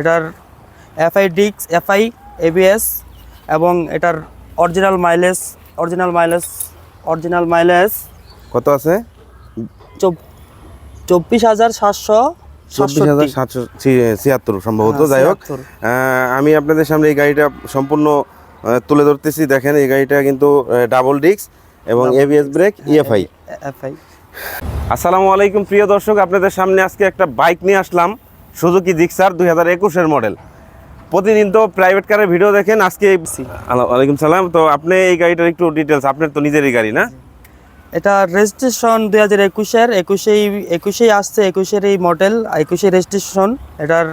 এটার এফআই ডিক্স FI ABS এবং এটার original mileage original mileage original mileage কত আছে? চব্বিশ হাজার সাতশো চব্বিশ হাজার সাতশো ছিয়াত্তর সম্ভবত হ্যাঁ, যাই হোক। আমি আপনাদের সামনে এই গাড়িটা সম্পূর্ণ তুলে ধরতেছি। দেখেন এই গাড়িটা কিন্তু ডাবল ডিস্ক এবং এবিএস ব্রেক ইএফআই এফআই আসসালামু আলাইকুম প্রিয় দর্শক। আপনাদের সামনে আজকে একটা বাইক নিয়ে আসলাম। সুজুকি জিক্সার দুই হাজার একুশের মডেল। প্রতিদিন তো প্রাইভেট কারের ভিডিও দেখেন আজকে ওয়ালাইকুম সালাম। তো আপনি এই গাড়িটার একটু ডিটেলস আপনার তো নিজেরই গাড়ি না? এটা রেজিস্ট্রেশন দুই হাজার একুশের একুশেই একুশেই আসছে একুশের এই মডেল একুশে রেজিস্ট্রেশন এটার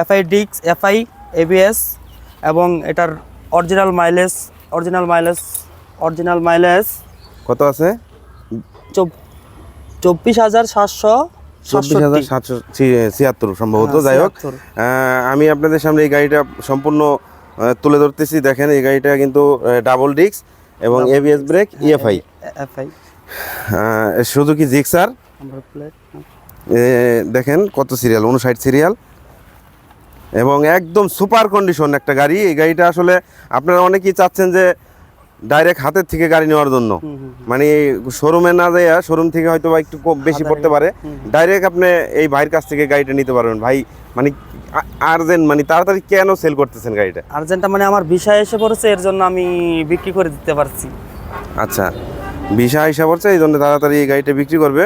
এফআই ডিক্স এফআই এবিএস এবং এটার original mileage original mileage original mileage কত আছে? চব্বিশ হাজার সাতশো চব্বিশ হাজার সাতশো ছিয়াত্তর সম্ভবত হ্যাঁ, যাই হোক আমি আপনাদের সামনে এই গাড়িটা সম্পূর্ণ তুলে ধরতেছি। দেখেন এই গাড়িটা কিন্তু ডাবল ডিস্ক এবং ABS brake EFI FI Suzuki Gixxer দেখেন কত সিরিয়াল উনষাট সিরিয়াল এবং একদম সুপার কন্ডিশন একটা গাড়ি। এই গাড়িটা আসলে আপনারা অনেকেই চাচ্ছেন যে ডাইরেক্ট হাতের থেকে গাড়ি নেওয়ার জন্য। মানে শোরুমে না যাইয়া শোরুম থেকে হয়তো বা একটু বেশি পড়তে পারে। ডাইরেক্ট আপনি এই ভাইয়ের কাছ থেকে গাড়িটা নিতে পারবেন। ভাই মানে আর্জেন্ট মানে তাড়াতাড়ি কেন সেল করতেছেন গাড়িটা? আর্জেন্টটা মানে আমার ভিসা এসে পড়েছে এর জন্য আমি বিক্রি করে দিতে পারছি। আচ্ছা ভিসা হিসাব হচ্ছে এই জন্য তাড়াতাড়ি এই গাড়িটা বিক্রি করবে।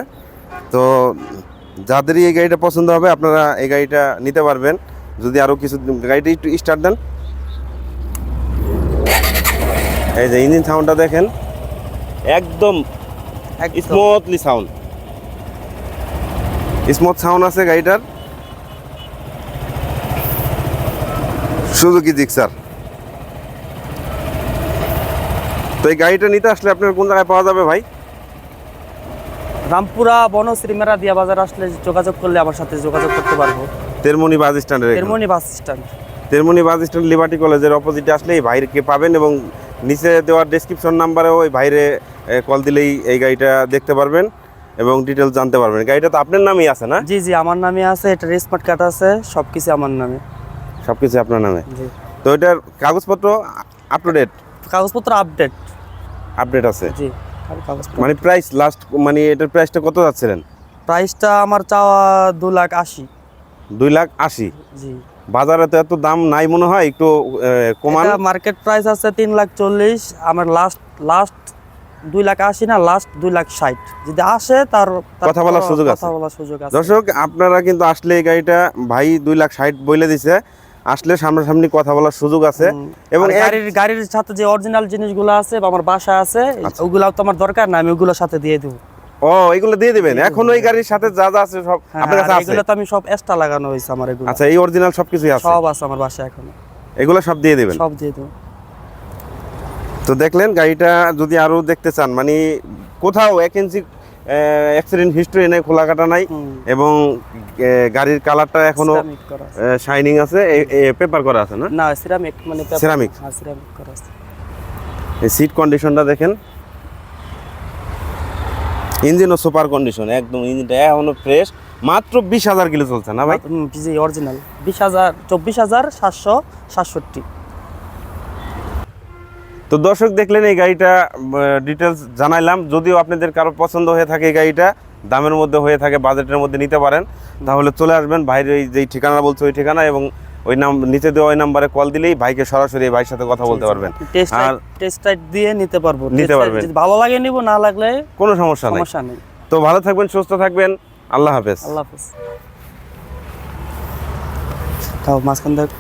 তো যাদেরই এই গাড়িটা পছন্দ হবে আপনারা এই গাড়িটা নিতে পারবেন। যদি আরও কিছু গাড়িটা একটু স্টার্ট দেন এই যে ইঞ্জিন সাউন্ডটা দেখেন একদম। স্মুথলি সাউন্ড স্মুথ সাউন্ড আছে গাড়িটার। সুজুকি জিক্সার তো এই গাড়িটা নিতে আসলে আপনার কোন জায়গায় পাওয়া যাবে ভাই? রামপুরা বনশ্রী মেরা দিয়া বাজার আসলে যোগাযোগ করলে আমার সাথে যোগাযোগ করতে পারব। তেরমনি বাস স্ট্যান্ডের Termoni bus stand Termoni bus stand Liberty কলেজের অপোজিটে আসলে এই ভাইকে পাবেন এবং নিচে দেওয়ার ডেসক্রিপশন নাম্বারেও ওই ভাইরে কল দিলেই এই গাড়িটা দেখতে পারবেন এবং ডিটেলস জানতে পারবেন। গাড়িটা তো আপনার নামেই আছে না? জি জি আমার নামে আছে এটা স্মার্ট কার্ড আছে সব কিছু আমার নামে। সব কিছু আপনার নামে? জি। তো এটার কাগজপত্র আপ টু ডেট কাগজপত্র আপডেট আপডেট আছে? জি মানে প্রাইস লাস্ট মানে এটার প্রাইসটা কত যাচ্ছিলেন? প্রাইসটা আমার চাওয়া দু লাখ আশি। দুই লাখ আশি? জি। বাজারে তো এত দাম নাই মনে হয় একটু কমান। মার্কেট প্রাইস আছে তিন লাখ চল্লিশ আমার লাস্ট লাস্ট দুই লাখ আশি না লাস্ট দুই লাখ ষাট। যদি আসে তার কথা বলার সুযোগ আছে। কথা বলার সুযোগ আছে। দর্শক আপনারা কিন্তু আসলে এই গাড়িটা ভাই দুই লাখ ষাট বলে দিছে আসলে সামনাসামনি কথা বলার সুযোগ আছে। এবং গাড়ির গাড়ির সাথে যে অরিজিনাল জিনিসগুলো আছে বা আমার বাসা আছে আচ্ছা। ওগুলো তো আমার দরকার না আমি ওগুলোর সাথে দিয়ে দেবো। ও এগুলো দিয়ে দিবেন? এখন ওই গাড়ির সাথে যা যা আছে সব হ্যাঁ, আপনার কাছে আছে? এগুলো তো আমি সব এক্সট্রা লাগানো হয়েছে আমার এগুলো। আচ্ছা এই অরিজিনাল সবকিছুই আছে? সব আছে আমার বাসায় এখন। এগুলো সব দিয়ে দিবেন? সব দিয়ে দেবো। তো দেখলেন গাড়িটা যদি আরও দেখতে চান মানে কোথাও এক ইঞ্চি অ্যাক্সিডেন্ট হিস্ট্রি নেই খোলা কাটা নাই এবং গাড়ির কালারটা এখনও সিরামিক শাইনিং আছে। পেপার করা আছে না? না সিরামিক মানে Ceramic? হ্যাঁ সিরামিক করা আছে। এই সিট কন্ডিশনটা দেখেন। ইঞ্জিনও সুপার কন্ডিশন একদম ইঞ্জিনটা এখনও ফ্রেশ মাত্র বিশ হাজার কিলো চলছে না ভাই? জি অরিজিনাল বিশ হাজার চব্বিশ হাজার সাতশো সাতষট্টি। তো দর্শক দেখলেন এই গাড়িটা ডিটেলস জানাইলাম। যদিও আপনাদের কারও পছন্দ হয়ে থাকে এই গাড়িটা দামের মধ্যে হয়ে থাকে বাজেটের মধ্যে নিতে পারেন। তাহলে চলে আসবেন ভাইয়ের এই যেই ঠিকানা বলছে ওই ঠিকানা এবং ওই নাম নিচে দেওয়া ওই নাম্বারে কল দিলেই ভাইকে সরাসরি এই ভাইয়ের সাথে কথা বলতে পারবেন। আর টেস্ট টাইট দিয়ে নিতে পারব। নিতে পারবেন। যদি ভালো লাগে নিব না লাগলে কোনো সমস্যা নেই। সমস্যা নেই। তো ভালো থাকবেন সুস্থ থাকবেন। আল্লাহ হাফেজ। আল্লাহ হাফেজ। তাও মাঝখান থেকে